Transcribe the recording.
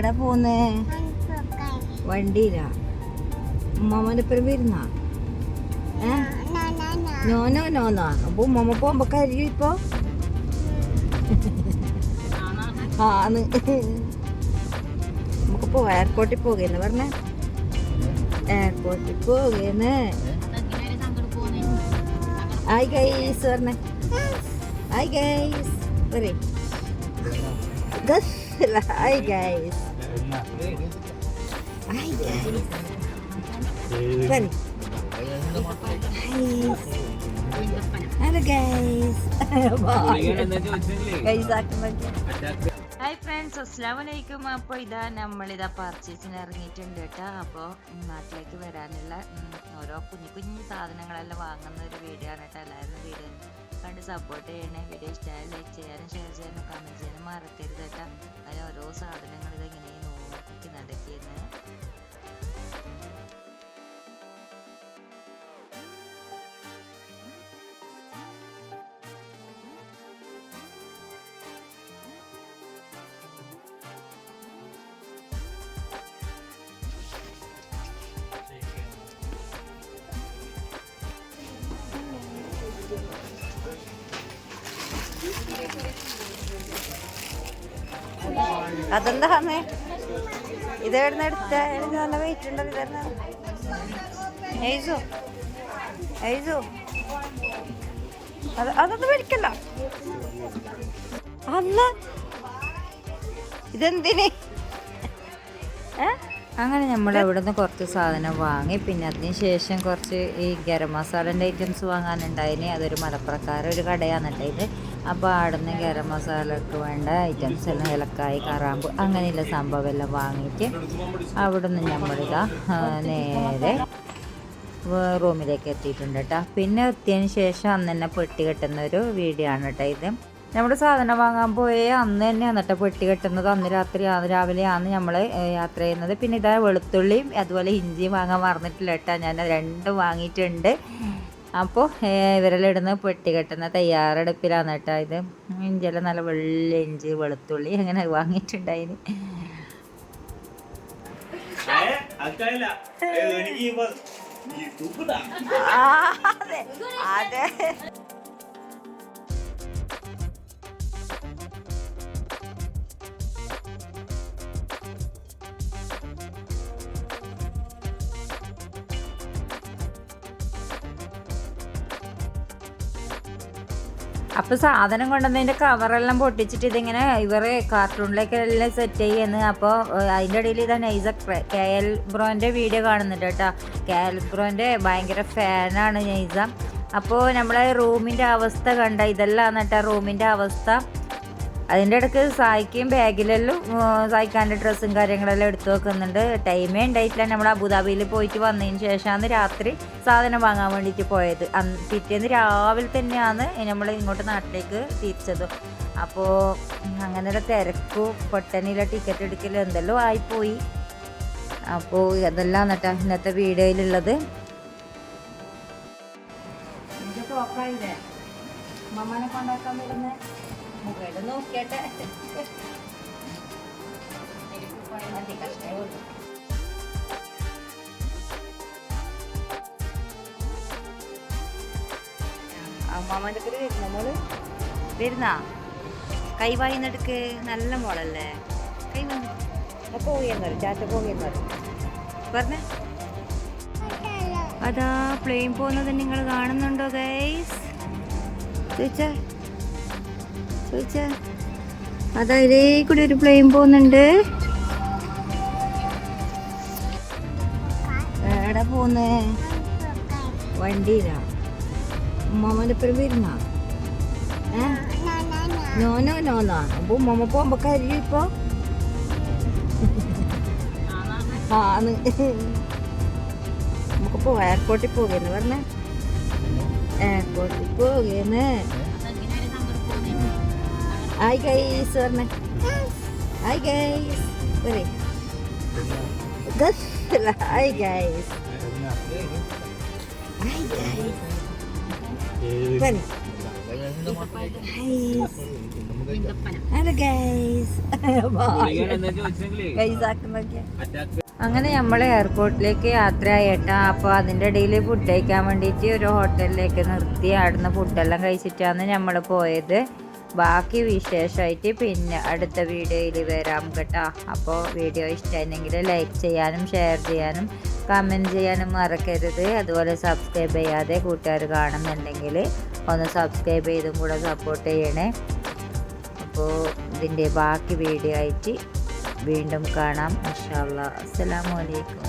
എവിടെ പോന്നേ വണ്ടിയിലാ? ഉമ്മാമനപ്പുറം വരുന്ന? ഏ? നോനോ നോന്നോ അപ്പൊ ഉമ്മമ്മ പോകുമ്പോ കരിയും ഇപ്പൊ? ആന്ന് നമുക്ക് പോ എയർപോർട്ടിൽ പോകുന്നു പറഞ്ഞേ. എയർപോർട്ടിൽ പോകുന്നു. ഹായ് ഗൈസ് പറഞ്ഞേ. ഹായ് ഗൈസ് പറയേ. Guys hi guys hello guys guys ആക്കുമ്പോൾ ഹായ് ഫ്രണ്ട്സ് അസ്സാം വലൈക്കും അപ്പോൾ ഇതാ നമ്മളിതാ പർച്ചേസിന് ഇറങ്ങിയിട്ടുണ്ട് കേട്ടോ. അപ്പോൾ നാട്ടിലേക്ക് വരാനുള്ള ഓരോ കുഞ്ഞു കുഞ്ഞു സാധനങ്ങളെല്ലാം വാങ്ങുന്ന ഒരു വീഡിയോ ആണ് കേട്ടോ. എല്ലാവരും വീഡിയോ കണ്ട് സപ്പോർട്ട് ചെയ്യണേ. വീഡിയോ ഇഷ്ടമായി ലൈക്ക് ചെയ്യാനും ഷെയർ ചെയ്യാനും കമന്റ് ചെയ്യാനും മറക്കരുത് കേട്ടോ. അതിൽ ഓരോ സാധനങ്ങൾ ഇതെങ്ങനെ ada Atendah kami. അതെന്താന്ന് ഇതെവിടുന്ന് എടുത്ത? നല്ല വെയിറ്റ് ഉണ്ടല്ലോ ഇതെന്നാ ഏയ്സു അത് അതൊന്നും മേടിക്കല്ല അന്ന് ഇതെന്തിന്? അങ്ങനെ നമ്മൾ അവിടെ നിന്ന് കുറച്ച് സാധനം വാങ്ങി. പിന്നെ അതിന് ശേഷം കുറച്ച് ഈ ഗരം മസാലന്റെ ഐറ്റംസ് വാങ്ങാനുണ്ടായിന്. അതൊരു മലപ്പുറക്കാരൊരു കടയാണ് ഉണ്ടായത് അപ്പോൾ അവിടെ നിന്ന് ഗരം മസാലക്ക് വേണ്ട ഐറ്റംസ് എല്ലാം ഇലക്കായി കറാമ്പ് അങ്ങനെയുള്ള സംഭവം എല്ലാം വാങ്ങിയിട്ട് അവിടെ നിന്ന് നമ്മളിതാ നേരെ റൂമിലേക്ക് എത്തിയിട്ടുണ്ട് കേട്ടോ. പിന്നെ എത്തിയതിന് ശേഷം അന്ന് തന്നെ പെട്ടി കെട്ടുന്ന ഒരു വീഡിയോ ആണ് കേട്ടോ ഇത്. നമ്മൾ സാധനം വാങ്ങാൻ പോയ അന്ന് തന്നെ എന്നിട്ട് പെട്ടി കെട്ടുന്നത് അന്ന് രാത്രി രാവിലെയാണ് നമ്മൾ യാത്ര ചെയ്യുന്നത്. പിന്നെ ഇതാ വെളുത്തുള്ളിയും അതുപോലെ ഇഞ്ചിയും വാങ്ങാൻ മറന്നിട്ടില്ല കേട്ടോ. ഞാൻ രണ്ടും വാങ്ങിയിട്ടുണ്ട്. അപ്പോൾ ഇവരെല്ലാം ഇടുന്ന പെട്ടി കെട്ടുന്ന തയ്യാറെടുപ്പിലാണ് കേട്ടോ ഇത്. ഇഞ്ചിയെല്ലാം നല്ല വെള്ളി ഇഞ്ചി വെളുത്തുള്ളി അങ്ങനെ വാങ്ങിയിട്ടുണ്ടായിന്. അതെ അതെ. അപ്പോൾ സാധനം കൊണ്ടുവന്നതിന്റെ കവറെല്ലാം പൊട്ടിച്ചിട്ട് ഇതിങ്ങനെ ഇവർ കാർട്ടൂണിലേക്കെല്ലാം സെറ്റ് ചെയ്യുന്നു അപ്പോൾ അതിന്റെ ഇടയിൽ ഇതാ നൈസ കെ എൽ ബ്രോന്റെ വീഡിയോ കാണുന്നുണ്ട് കേട്ടോ. കെ എൽ ബ്രോന്റെ ഭയങ്കര ഫാനാണ് നൈസ അപ്പോൾ നമ്മളെ റൂമിന്റെ അവസ്ഥ കണ്ട ഇതെല്ലാം എന്നിട്ട് റൂമിന്റെ അവസ്ഥ. അതിന്റെ ഇടയ്ക്ക് സായിക്കും ബാഗിലെല്ലാം സായിക്കാന്റെ ഡ്രസ്സും കാര്യങ്ങളെല്ലാം എടുത്തു വെക്കുന്നുണ്ട്. ടൈമേ ഉണ്ടായിട്ടില്ല. നമ്മൾ അബുദാബിയിൽ പോയിട്ട് വന്നതിന് ശേഷമാണ് രാത്രി സാധനം വാങ്ങാൻ വേണ്ടിയിട്ട് പോയത്. അന്ന് പിറ്റേന്ന് രാവിലെ തന്നെയാണ് നമ്മൾ ഇങ്ങോട്ട് നാട്ടിലേക്ക് തിരിച്ചത്. അപ്പോൾ അങ്ങനെയുള്ള തിരക്കു പൊട്ടനിലെ ടിക്കറ്റ് എടുക്കലും എന്തെല്ലോ ആയിപ്പോയി. അപ്പോൾ അതെല്ലാം എന്നിട്ട് ഇന്നത്തെ വീഡിയോയിലുള്ളത്. മമ്മനെ കൊണ്ടാക്കാൻ വരുന്നേ? മുഖേട് നോക്കിയട്ടെ. മതി കഷ്ടേ ഉള്ളൂ. അമ്മാമ്മന്റെ പേര് വരുന്ന മോൾ? വരുന്ന? കൈ വായിന്നെടുക്ക് നല്ല മോളല്ലേ. കൈ വാങ്ങി പോകെന്ന് പറയും ചാറ്റ പോകെന്ന് പറയും പറഞ്ഞേ. അതാ പ്ലെയിൻ പോകുന്നത് നിങ്ങൾ കാണുന്നുണ്ടോ ഗൈസ് ചോദിച്ചാ. ചോദിച്ചാ. അതാ കൂടി ഒരു പ്ലെയിൻ പോകുന്നുണ്ട്. എവിടെ പോന്നേ. വണ്ടിയിലാ. ഉമ്മാമന്റെ പേര് വരുന്ന? നോനോ നോന്നാ അപ്പൊ ഉമ്മമ്മ പോകുമ്പോ കരിയും ഇപ്പൊ? ആന്ന്. നമുക്ക് എയർപോർട്ടിൽ പോകുന്നു പറഞ്ഞേ. എയർപോർട്ടിൽ പോകുന്നു ഹായ് ഗൈസ് പറഞ്ഞേ ഹായ് ഗൈസ് പറയേ ഹായ് ഗൈസ് ഹായ് ഗൈസ് പറയേ അങ്ങനെ നമ്മൾ എയർപോർട്ടിലേക്ക് യാത്രയായിട്ടാ. അപ്പോൾ അതിന്റെ ഇടയിൽ ഫുഡ് കഴിക്കാൻ വേണ്ടിയിട്ട് ഒരു ഹോട്ടലിലേക്ക് നിർത്തി. അവിടുന്ന് ഫുഡെല്ലാം കഴിച്ചിട്ടാണ് നമ്മൾ പോയത്. ബാക്കി വിശേഷമായിട്ട് പിന്നെ അടുത്ത വീഡിയോയിൽ വരാം കേട്ടോ. അപ്പോൾ വീഡിയോ ഇഷ്ടമായിരുന്നെങ്കിൽ ലൈക്ക് ചെയ്യാനും ഷെയർ ചെയ്യാനും കമന്റ് ചെയ്യാനും മറക്കരുത്. അതുപോലെ സബ്സ്ക്രൈബ് ചെയ്യാതെ കൂട്ടുകാർ കാണുന്നുണ്ടെങ്കിൽ ഒന്ന് സബ്സ്ക്രൈബ് ചെയ്തും കൂടെ സപ്പോർട്ട് ചെയ്യണേ. അപ്പോൾ ഇതിന്റെ ബാക്കി വീഡിയോ ആയിട്ട് വീണ്ടും കാണാം. അസ്സാം വലൈക്കും